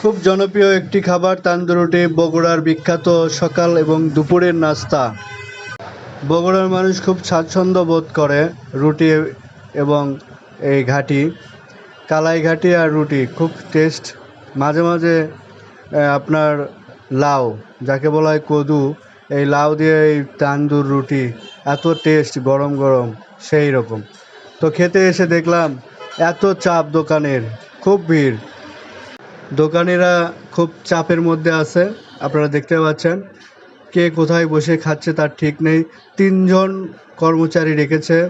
খুব জনপ্রিয় একটি খাবার তান্দুর রুটি, বগুড়ার বিখ্যাত সকাল এবং দুপুরের নাস্তা। বগুড়ার মানুষ খুব স্বাচ্ছন্দ্য বোধ করে রুটি এবং এই ঘাটি, কালাই ঘাটি আর রুটি। খুব টেস্ট মাঝে মাঝে আপনার লাউ, যাকে বলা হয় কদু, এই লাউ দিয়ে এই তান্দুর রুটি এত টেস্ট গরম গরম, সেই রকম। তো খেতে এসে দেখলাম এত চাপ দোকানের, খুব ভিড়। দোকানিরা খুব চাপের মধ্যে আছে, আপনারা দেখতে পাচ্ছেন। কে কোথায় বসে খাচ্ছে তার ঠিক নেই। তিনজন কর্মচারী রেখেছে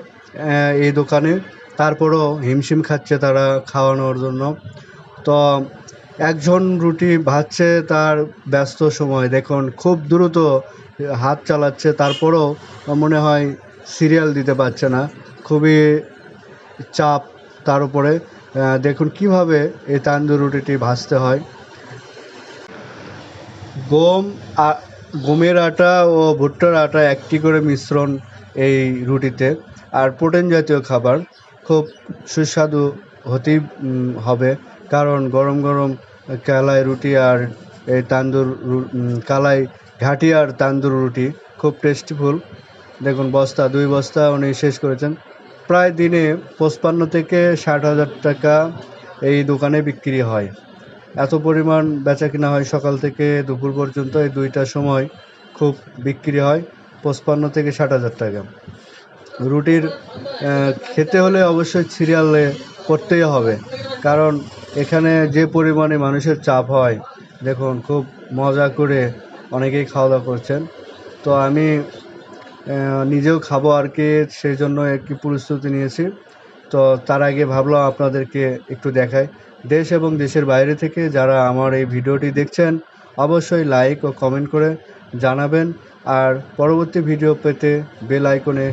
এই দোকানে। তারপরও হিমশিম খাচ্ছে তারা খাওয়ানোর জন্য। তো একজন রুটি ভাজছে তার ব্যস্ত সময়। দেখুন, খুব দ্রুত হাত চালাচ্ছে, তারপরও মনে হয় সিরিয়াল দিতে পারছে না। খুবই চাপ তার উপরে। দেখুন কীভাবে এই তান্দুর রুটিটি ভাজতে হয়। গম গমের আটা ও ভুট্টার আটা একটি করে মিশ্রণ এই রুটিতে। আর প্রোটিন জাতীয় খাবার খুব সুস্বাদু হতেই হবে। কারণ গরম গরম কালাই রুটি আর এই তান্দুর কালাই ঘাটি আর তান্দুর রুটি খুব টেস্টিফুল দেখুন বস্তা, দুই বস্তা উনি শেষ করেছেন। প্রায় দিনে পঁচপান্ন থেকে ষাট হাজার টাকা এই দোকানে বিক্রি হয়। এত পরিমাণ বেচা কিনা হয় সকাল থেকে দুপুর পর্যন্ত এই দুইটা সময় খুব বিক্রি হয় পঁচপান্ন থেকে ষাট হাজার টাকা। রুটির খেতে হলে অবশ্যই সিরিয়ালে করতেই হবে। কারণ এখানে যে পরিমাণে মানুষের চাপ হয়, দেখুন খুব মজা করে অনেকেই খাওয়া দাওয়া করছেন। তো আমি নিজেও খাব আর কি সেই জন্য একটি প্রস্তুতি নিয়েছি। তো তার আগে ভাবলাম আপনাদেরকে একটু দেখাই। দেশ এবং দেশের বাইরে থেকে যারা আমার এই ভিডিওটি দেখছেন, অবশ্যই লাইক ও কমেন্ট করে জানাবেন। আর পরবর্তী ভিডিও পেতে বেল আইকনে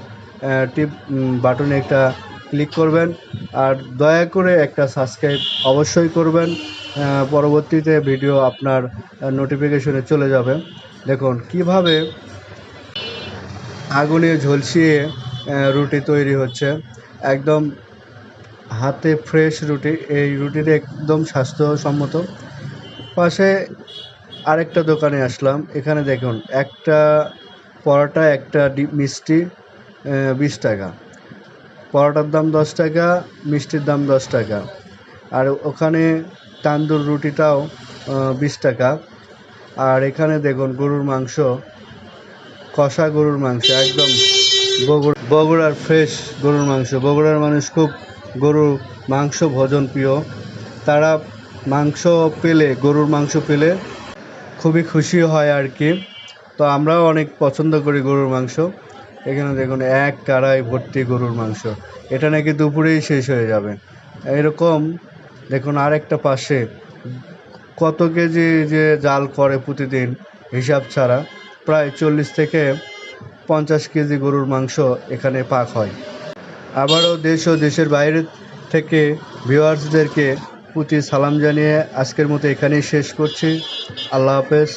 টিপ বাটনে একটা ক্লিক করবেন। আর দয়া করে একটা সাবস্ক্রাইব অবশ্যই করবেন। পরবর্তীতে ভিডিও আপনার নোটিফিকেশনে চলে যাবে। দেখুন, কীভাবে আগুনে ঝলসিয়ে রুটি তৈরি হচ্ছে। একদম হাতে ফ্রেশ রুটি। এই রুটিটা একদম স্বাস্থ্যসম্মত। পাশে আরেকটা দোকানে আসলাম। এখানে দেখুন, একটা পরোটা, একটা মিষ্টি বিশ টাকা। পরোটার দাম দশ টাকা, মিষ্টির দাম দশ টাকা। আর ওখানে তান্দুর রুটিটাও বিশ টাকা। আর এখানে দেখুন, গরুর মাংস কষা গরুর মাংস, একদম বগুড়া, বগুড়ার ফ্রেশ গরুর মাংস। বগুড়ার মানুষ খুব গরুর মাংস ভোজন প্রিয়। তারা মাংস পেলে, গরুর মাংস পেলে খুবই খুশি হয় আর কি। তো আমরাও অনেক পছন্দ করি গরুর মাংস। এখানে দেখুন, এক কারাই ভর্তি গরুর মাংস। এটা নাকি দুপুরেই শেষ হয়ে যাবে। এরকম, দেখুন, আরেকটা পাশে কত কেজি যে জাল করে প্রতিদিন, হিসাব ছাড়া। প্রায় চল্লিশ থেকে পঞ্চাশ কেজি গরুর মাংস এখানে পাক হয়। আবারও দেশ ও দেশের বাইরে থেকে ভিওয়ার্সদেরকে প্রতি সালাম জানিয়ে আজকের মতো এখানেই শেষ করছি। আল্লাহ হাফেজ।